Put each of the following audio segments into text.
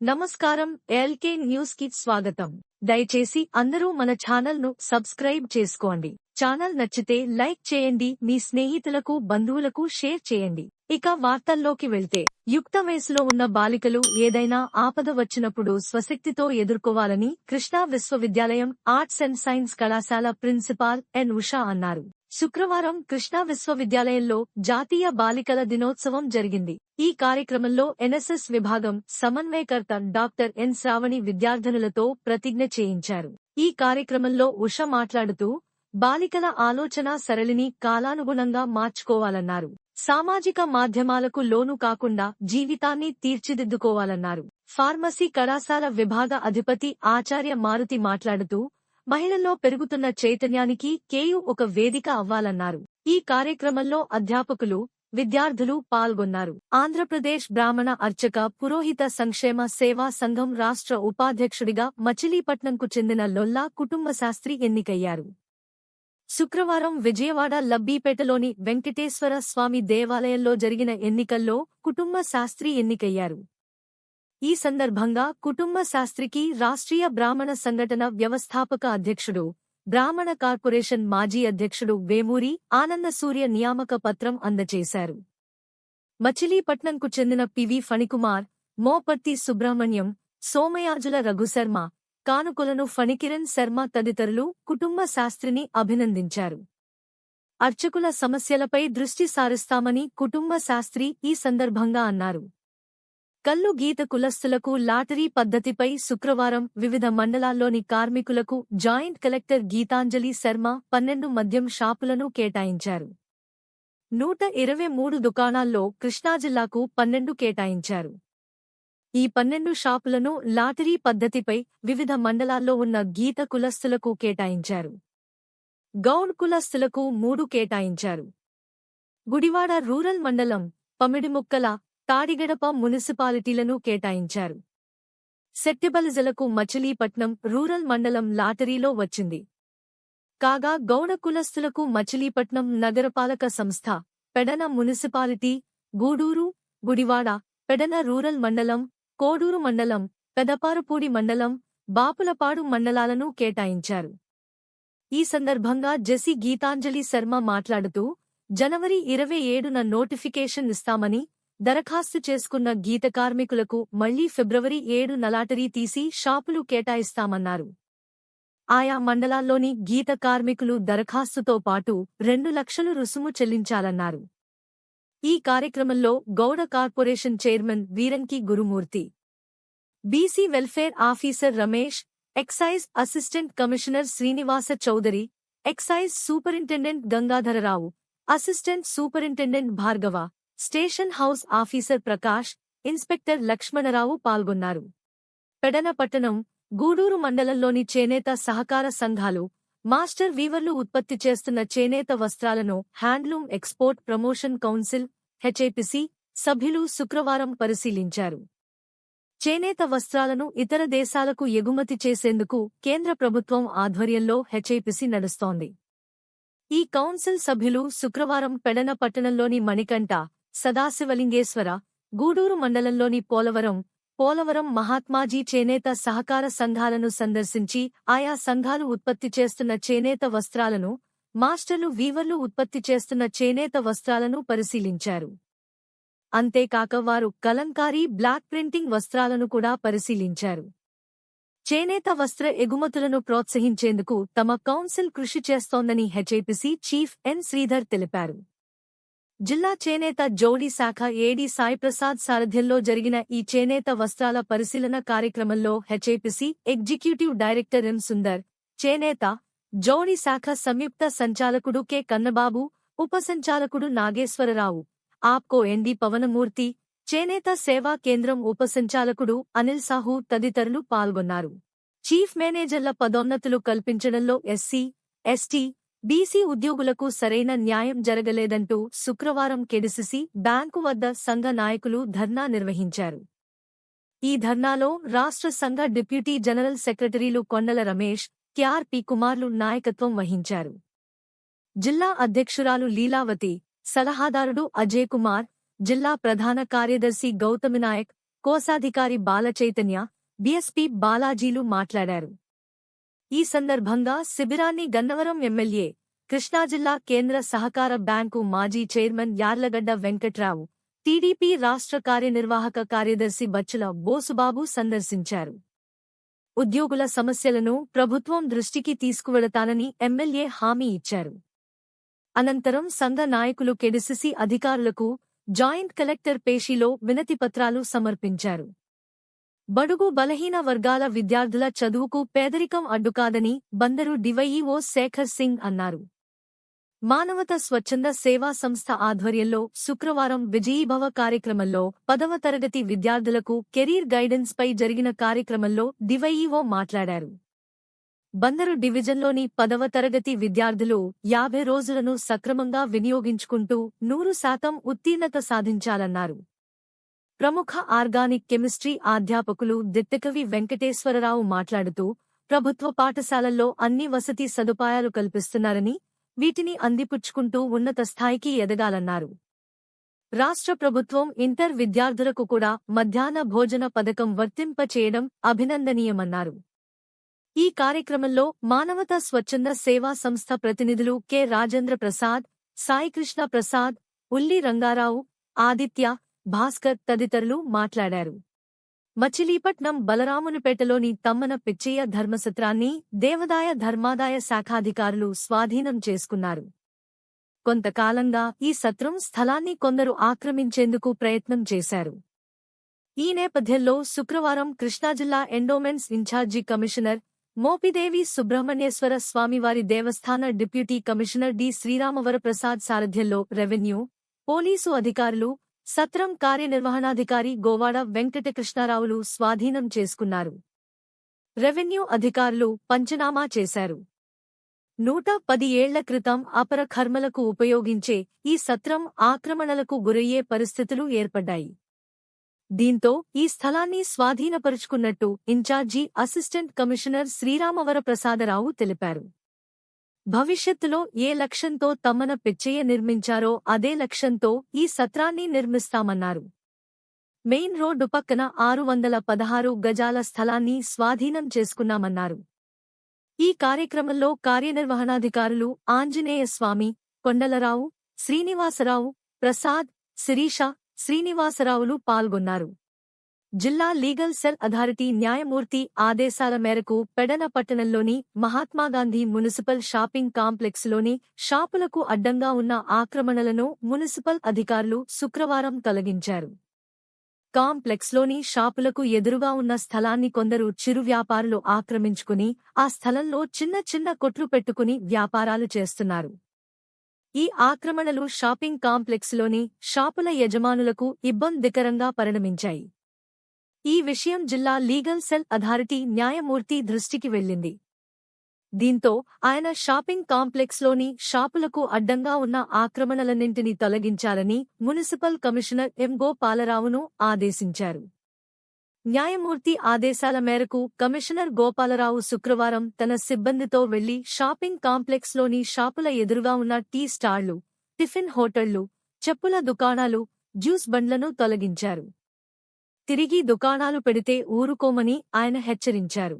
నమస్కారం ఎల్కే న్యూస్కి స్వాగతం. దయచేసి అందరూ మన ఛానల్ను సబ్స్క్రైబ్ చేసుకోండి. ఛానల్ నచ్చితే లైక్ చేయండి మీ స్నేహితులకు బంధువులకు షేర్ చేయండి. ఇక వార్తల్లోకి వెళ్తే యుక్త వయసులో ఉన్న బాలికలు ఏదైనా ఆపద వచ్చినప్పుడు స్వశక్తితో ఎదుర్కోవాలని కృష్ణా విశ్వవిద్యాలయం ఆర్ట్స్ అండ్ సైన్స్ కళాశాల ప్రిన్సిపాల్ ఎన్ ఉషా అన్నారు. శుక్రవారం కృష్ణా విశ్వవిద్యాలయంలో జాతీయ బాలికల దినోత్సవం జరిగింది. ఈ కార్యక్రమంలో ఎన్ఎస్ఎస్ విభాగం సమన్వయకర్త డాక్టర్ ఎన్ శ్రావణి విద్యార్థినులతో ప్రతిజ్ఞ చేయించారు. ఈ కార్యక్రమంలో ఉష మాట్లాడుతూ బాలికల ఆలోచన సరళిని కాలానుగుణంగా మార్చుకోవాలన్నారు. సామాజిక మాధ్యమాలకు లోను కాకుండా జీవితాన్ని తీర్చిదిద్దుకోవాలన్నారు. ఫార్మసీ కళాశాల విభాగ అధిపతి ఆచార్య మారుతి మాట్లాడుతూ మహిళల్లో పెరుగుతున్న చైతన్యానికి కేయు ఒక వేదిక అవ్వాలన్నారు. ఈ కార్యక్రమంలో అధ్యాపకులు విద్యార్థులు పాల్గొన్నారు. ఆంధ్రప్రదేశ్ బ్రాహ్మణ అర్చక పురోహిత సంక్షేమ సేవా సంఘం రాష్ట్ర ఉపాధ్యక్షుడిగా మచిలీపట్నంకు చెందిన లొల్లా కుటుంబ శాస్త్రి ఎన్నికయ్యారు. శుక్రవారం విజయవాడ లబ్బీపేటలోని వెంకటేశ్వర స్వామి దేవాలయంలో జరిగిన ఎన్నికల్లో కుటుంబ శాస్త్రి ఎన్నికయ్యారు. ఈ సందర్భంగా కుటుంబ శాస్త్రికి రాష్ట్రీయ బ్రాహ్మణ సంఘటన వ్యవస్థాపక అధ్యక్షుడు బ్రాహ్మణ కార్పొరేషన్ మాజీ అధ్యక్షుడు వేమూరి ఆనందసూర్య నియామక పత్రం అందజేశారు మచిలీపట్నంకు చెందిన పివి ఫణికుమార్ మోపర్తి సుబ్రహ్మణ్యం సోమయాజుల రఘుశర్మ కానుకలను ఫణికిరణ్ శర్మ తదితరులు కుటుంబ శాస్త్రిని అభినందించారు. అర్చకుల సమస్యలపై దృష్టి సారిస్తామని కుటుంబ శాస్త్రి ఈ సందర్భంగా అన్నారు. కల్లు గీత కులస్తులకు లాటరీ పద్ధతిపై శుక్రవారం వివిధ మండలాల్లోని కార్మికులకు జాయింట్ కలెక్టర్ గీతాంజలి శర్మ పన్నెండు మద్యం షాపులను కేటాయించారు. నూట ఇరవై మూడు దుకాణాల్లో కృష్ణాజిల్లాకు పన్నెండు కేటాయించారు. ఈ పన్నెండు షాపులను లాటరీ పద్ధతిపై వివిధ మండలాల్లో ఉన్న గీత కులస్తులకు కేటాయించారు. గౌడ్ కులస్తులకు మూడు కేటాయించారు. గుడివాడ రూరల్ మండలం పమిడిముక్కల తాడిగడప మున్సిపాలిటీలను కేటాయించారు. సెట్టిబలిజలకు మచిలీపట్నం రూరల్ మండలం లాటరీలో వచ్చింది. కాగా గౌడ కులస్తులకు మచిలీపట్నం నగరపాలక సంస్థ పెడన మున్సిపాలిటీ గూడూరు గుడివాడ పెడన రూరల్ మండలం కోడూరు మండలం పెదపారుపూడి మండలం బాపులపాడు మండలాలను కేటాయించారు. ఈ సందర్భంగా జెసి గీతాంజలి శర్మ మాట్లాడుతూ జనవరి ఇరవై ఏడున నోటిఫికేషన్ ఇస్తామని దరఖాస్తు చేసుకున్న గీత కార్మికులకు మళ్ళీ ఫిబ్రవరి ఏడు నలాటరీ తీసి షాపులు కేటాయిస్తామన్నారు. ఆయా మండలాల్లోని గీత కార్మికులు దరఖాస్తుతో పాటు రెండు లక్షలు రుసుము చెల్లించాలన్నారు. ఈ కార్యక్రమంలో Gouda corporation chairman Veeranki Gurumurthy BC welfare officer Ramesh excise assistant commissioner Srinivasa Chowdary excise superintendent Gangadhararao assistant superintendent Bhargava station house officer Prakash inspector Lakshmanarao పాల్గొన్నారు. పెడన పట్టణం గూడూరు మండలంలోని చేనేత సహకార సంఘాలు మాస్టర్ వీవర్లు ఉత్పత్తి చేస్తున్న చేనేత వస్త్రాలను handloom export promotion council HAPC సభ్యులు శుక్రవారం పరిశీలించారు. చేనేత వస్త్రాలను ఇతర దేశాలకు ఎగుమతి చేసేందుకు కేంద్ర ప్రభుత్వం ఆధ్వర్యంలో హెచ్ఏపిసి నడుస్తోంది. ఈ కౌన్సిల్ సభ్యులు శుక్రవారం పెడన పట్టణంలోని మణికంఠ సదాశివలింగేశ్వర గూడూరు మండలంలోని పోలవరం పోలవరం మహాత్మాజీ చేనేత సహకార సంఘాలను సందర్శించి ఆయా సంఘాలు ఉత్పత్తి చేస్తున్న చేనేత వస్త్రాలను మాస్టర్లు వీవర్లు ఉత్పత్తి చేస్తున్న చేనేత వస్త్రాలను పరిశీలించారు. అంతేకాక వారు కలంకారీ బ్లాక్ ప్రింటింగ్ వస్త్రాలను కూడా పరిశీలించారు. చేనేత వస్త్ర ఎగుమతులను ప్రోత్సహించేందుకు తమ కౌన్సిల్ కృషి చేస్తోందని హెచ్ఏపిసి చీఫ్ ఎన్ శ్రీధర్ తెలిపారు. జిల్లా చేనేత జౌళి శాఖ ఏడీ సాయిప్రసాద్ సారథ్యంలో జరిగిన ఈ చేనేత వస్త్రాల పరిశీలన కార్యక్రమంలో HAPC executive director M Sundar చేనేత జౌళి శాఖ సంయుక్త సంచాలకుడు కె కన్నబాబు ఉప సంచాలకుడు నాగేశ్వరరావు ఆప్కో ఎండి పవనమూర్తి చేనేత సేవా కేంద్రం ఉప సంచాలకుడు అనిల్ సాహు తదితరులు పాల్గొన్నారు. చీఫ్ మేనేజర్ల పదోన్నతులు కల్పించడంలో ఎస్సీ ఎస్టీ బీసీ ఉద్యోగులకు సరైన న్యాయం జరగలేదంటూ శుక్రవారం కెడిసిసి బ్యాంకు వద్ద సంఘ నాయకులు ధర్నా నిర్వహించారు. ఈ ధర్నాలో రాష్ట్ర సంఘ డిప్యూటీ జనరల్ సెక్రటరీలు కొండల రమేష్ కెఆర్పి కుమార్లు నాయకత్వం వహించారు. జిల్లా అధ్యక్షురాలు లీలావతి సలహాదారుడు అజయ్ కుమార్ జిల్లా ప్రధాన కార్యదర్శి గౌతమినాయక్ కోశాధికారి బాలచైతన్య బీఎస్పీ బాలాజీలు మాట్లాడారు. ఈ సందర్భంగా శిబిరాన్ని గన్నవరం ఎమ్మెల్యే కృష్ణాజిల్లా కేంద్ర సహకార బ్యాంకు మాజీ చైర్మన్ యార్లగడ్డ వెంకట్రావు టీడీపీ రాష్ట్ర కార్యనిర్వాహక కార్యదర్శి బచ్చుల బోసుబాబు సందర్శించారు. ఉద్యోగుల సమస్యలను ప్రభుత్వం దృష్టికి తీసుకువెళతానని ఎమ్మెల్యే హామీ ఇచ్చారు. అనంతరం సంఘ నాయకులు కెడిసిసి అధికారులకు జాయింట్ కలెక్టర్ పేషీలో వినతిపత్రాలు సమర్పించారు. బడుగు బలహీన వర్గాల విద్యార్థుల చదువుకు పేదరికం అడ్డుకాదని బందరు డివైఈఓ శేఖర్ సింగ్ అన్నారు. మానవత స్వచ్ఛంద సేవా సంస్థ ఆధ్వర్యంలో శుక్రవారం విజయీభవ కార్యక్రమంలో పదవ తరగతి విద్యార్థులకు కెరీర్ గైడెన్స్ పై జరిగిన కార్యక్రమంలో డివైఈఓ మాట్లాడారు. బందరు డివిజన్లోని పదవ తరగతి విద్యార్థులు యాభై రోజులను సక్రమంగా వినియోగించుకుంటూ నూరు శాతం ఉత్తీర్ణత సాధించాలన్నారు. ప్రముఖ ఆర్గానిక్ కెమిస్ట్రీ అధ్యాపకులు దిట్టకవి వెంకటేశ్వరరావు మాట్లాడుతూ ప్రభుత్వ పాఠశాలల్లో అన్ని వసతి సదుపాయాలు కల్పిస్తున్నారని వీటిని అందిపుచ్చుకుంటూ ఉన్నత స్థాయికి ఎదగాలన్నారు. రాష్ట్ర ప్రభుత్వం ఇంటర్ విద్యార్థులకు కూడా మధ్యాహ్న భోజన పథకం వర్తింపచేయడం అభినందనీయమన్నారు. ఈ కార్యక్రమంలో మానవతా స్వచ్ఛంద సేవా సంస్థ ప్రతినిధులు కె. రాజేంద్ర ప్రసాద్ సాయికృష్ణ ప్రసాద్ ఉల్లి రంగారావు ఆదిత్య భాస్కర్ తదితరులు మాట్లాడారు. మచిలీపట్నం బలరామునిపేటలోని తమ్మన పిచ్చయ్య ధర్మసత్రాన్ని దేవదాయ ధర్మాదాయ శాఖాధికారులు స్వాధీనం చేసుకున్నారు. కొంతకాలంగా ఈ సత్రం స్థలాన్ని కొందరు ఆక్రమించేందుకు ప్రయత్నం చేశారు. ఈ నేపథ్యంలో శుక్రవారం కృష్ణాజిల్లా endowments in-charge commissioner Mopidevi Subrahmanyeswara స్వామివారి దేవస్థాన డిప్యూటీ కమిషనర్ డి శ్రీరామవరప్రసాద్ సారథ్యంలో రెవెన్యూ పోలీసు అధికారులు సత్రం కార్యనిర్వహణాధికారి గోవాడ వెంకటకృష్ణారావులు స్వాధీనం చేసుకున్నారు. రెవెన్యూ అధికారులు పంచనామా చేశారు. నూట పది ఏళ్ళ క్రితం అపర కర్మలకు ఉపయోగించే ఈ సత్రం ఆక్రమణలకు గురయ్యే పరిస్థితులు ఏర్పడ్డాయి. దీంతో ఈ స్థలాన్ని స్వాధీనపరుచుకున్నట్టు ఇన్ఛార్జి అసిస్టెంట్ కమిషనర్ శ్రీరామవరప్రసాదరావు తెలిపారు. భవిష్యత్తులో ఏ లక్ష్యంతో తమన పిచ్చయ్య నిర్మించారో అదే లక్ష్యంతో ఈ సత్రాన్ని నిర్మిస్తామన్నారు. మెయిన్ రోడ్డు పక్కన ఆరు వందల పదహారు గజాల స్థలాన్ని స్వాధీనం చేసుకున్నామన్నారు. ఈ కార్యక్రమంలో కార్యనిర్వహణాధికారులు ఆంజనేయ స్వామి కొండలరావు శ్రీనివాసరావు ప్రసాద్ శిరీష శ్రీనివాసరావులు పాల్గొన్నారు. జిల్లా లీగల్ సెల్ అథారిటీ న్యాయమూర్తి ఆదేశాల మేరకు పెడన పట్టణంలోని మహాత్మాగాంధీ మున్సిపల్ షాపింగ్ కాంప్లెక్స్లోని షాపులకు అడ్డంగా ఉన్న ఆక్రమణలను మున్సిపల్ అధికారులు శుక్రవారం తొలగించారు. కాంప్లెక్స్లోని షాపులకు ఎదురుగా ఉన్న స్థలాన్ని కొందరు చిరు వ్యాపారులు ఆక్రమించుకుని ఆ స్థలంలో చిన్న చిన్న కొట్లు పెట్టుకుని వ్యాపారాలు చేస్తున్నారు. ఈ ఆక్రమణలు షాపింగ్ కాంప్లెక్స్లోని షాపుల యజమానులకు ఇబ్బందికరంగా పరిణమించాయి. ఈ విషయం జిల్లా లీగల్ సెల్ అథారిటీ న్యాయమూర్తి దృష్టికి వెళ్ళింది దీంతో ఆయన షాపింగ్ కాంప్లెక్స్లోని షాపులకు అడ్డంగా ఉన్న ఆక్రమణలన్నింటినీ తొలగించాలని మున్సిపల్ కమిషనర్ ఎం గోపాలరావును ఆదేశించారు. న్యాయమూర్తి ఆదేశాల మేరకు కమిషనర్ గోపాలరావు శుక్రవారం తన సిబ్బందితో వెళ్ళి షాపింగ్ కాంప్లెక్స్లోని షాపుల ఎదురుగా ఉన్న టీ స్టాళ్ళు టిఫిన్ హోటళ్ళు చెప్పుల దుకాణాలు జ్యూస్ బండ్లను తొలగించారు. తిరిగి దుకాణాలు పెడితే ఊరుకోమని ఆయన హెచ్చరించారు.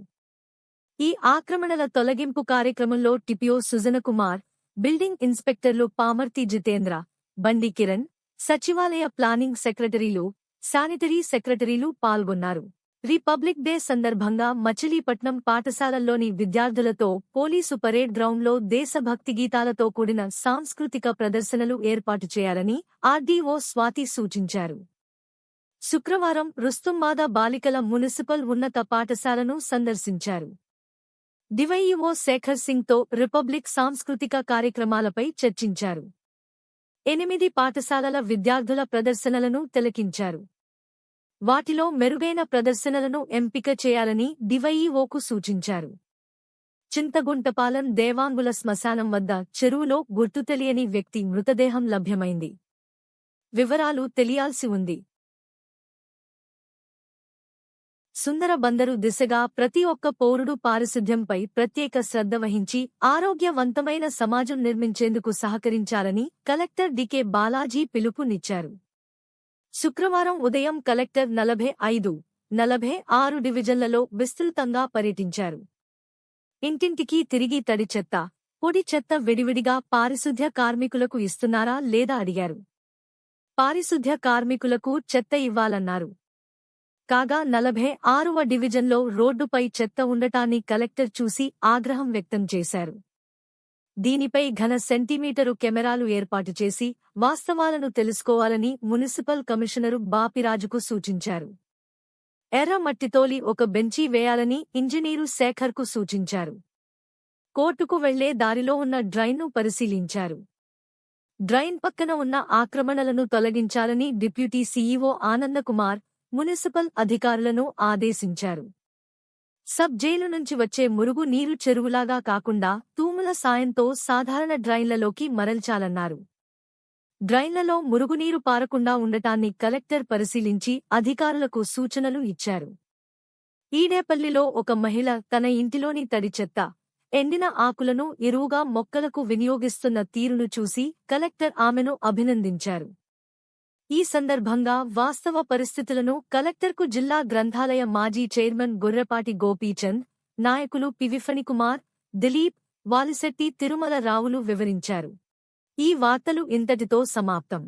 ఈ ఆక్రమణల తొలగింపు కార్యక్రమంలో టిపియో సుజనకుమార్ బిల్డింగ్ ఇన్స్పెక్టర్లు పామర్తి జితేంద్ర బండి కిరణ్ సచివాలయ ప్లానింగ్ సెక్రటరీలు శానిటరీ సెక్రటరీలు పాల్గొన్నారు. రిపబ్లిక్ డే సందర్భంగా మచిలీపట్నం పాఠశాలల్లోని విద్యార్థులతో పోలీసు పరేడ్ గ్రౌండ్లో దేశభక్తి గీతాలతో కూడిన సాంస్కృతిక ప్రదర్శనలు ఏర్పాటు చేయాలని ఆర్డీఓ స్వాతి సూచించారు. శుక్రవారం రుస్తుంబాద బాలికల మున్సిపల్ ఉన్నత పాఠశాలను సందర్శించారు. డివైఈఓ శేఖర్ సింగ్తో రిపబ్లిక్ సాంస్కృతిక కార్యక్రమాలపై చర్చించారు. ఎనిమిది పాఠశాలల విద్యార్థుల ప్రదర్శనలను తిలకించారు. వాటిలో మెరుగైన ప్రదర్శనలను ఎంపిక చేయాలని డివైఈఓకు సూచించారు. చింతగుంటపాలెం దేవాంగుల శ్మశానం వద్ద చెరువులో గుర్తు తెలియని వ్యక్తి మృతదేహం లభ్యమైంది. వివరాలు తెలియాల్సి ఉంది. సుందర బందరు దిశగా ప్రతి ఒక్క పౌరుడు పారిశుధ్యంపై ప్రత్యేక శ్రద్ధ వహించి ఆరోగ్యవంతమైన సమాజం నిర్మించేందుకు సహకరించాలని కలెక్టర్ డికే బాలాజీ పిలుపునిచ్చారు. శుక్రవారం ఉదయం కలెక్టర్ నలభై ఐదు నలభై ఆరు డివిజన్లలో విస్తృతంగా పర్యటించారు. ఇంటింటికి తిరిగి తడి చెత్త పొడి చెత్త విడివిడిగా పారిశుద్ధ్య కార్మికులకు ఇస్తున్నారా లేదా అడిగారు. పారిశుద్ధ్య కార్మికులకు చెత్త ఇవ్వాలన్నారు. కాగా నలభై ఆరువ డివిజన్లో రోడ్డుపై చెత్త ఉండటాన్ని కలెక్టర్ చూసి ఆగ్రహం వ్యక్తం చేశారు. దీనిపై ఘన సెంటీమీటరు కెమెరాలు ఏర్పాటు చేసి వాస్తవాలను తెలుసుకోవాలని మున్సిపల్ కమిషనరు బాపిరాజుకు సూచించారు. ఎర్రమట్టితోలి ఒక బెంచీ వేయాలని ఇంజనీరు శేఖర్కు సూచించారు. కోర్టుకు వెళ్ళే దారిలో ఉన్న డ్రైన్ను పరిశీలించారు. డ్రైన్ పక్కన ఉన్న ఆక్రమణలను తొలగించాలని డిప్యూటీ సీఈఓ ఆనందకుమార్ మున్సిపల్ అధికారులను ఆదేశించారు. సబ్ జైలు నుంచి వచ్చే మురుగు నీరు చెరువులాగా కాకుండా తూముల సాయంతో సాధారణ డ్రైన్లలోకి మరల్చాలన్నారు. డ్రైన్లలో మురుగునీరు పారకుండా ఉండటాన్ని కలెక్టర్ పరిశీలించి అధికారులకు సూచనలు ఇచ్చారు. ఈడేపల్లిలో ఒక మహిళ తన ఇంటిలోని తడి చెత్త ఎండిన ఆకులను ఎరువుగా మొక్కలకు వినియోగిస్తున్న తీరును చూసి కలెక్టర్ ఆమెను అభినందించారు. ఈ సందర్భంగా వాస్తవ పరిస్థితులను కలెక్టర్కు జిల్లా గ్రంథాలయ మాజీ చైర్మన్ గొర్రపాటి గోపీచంద్ నాయకులు పివిఫణి కుమార్ దిలీప్ వాలిశెట్టి తిరుమల రావులు వివరించారు. ఈ వార్తలు ఇంతటితో సమాప్తం.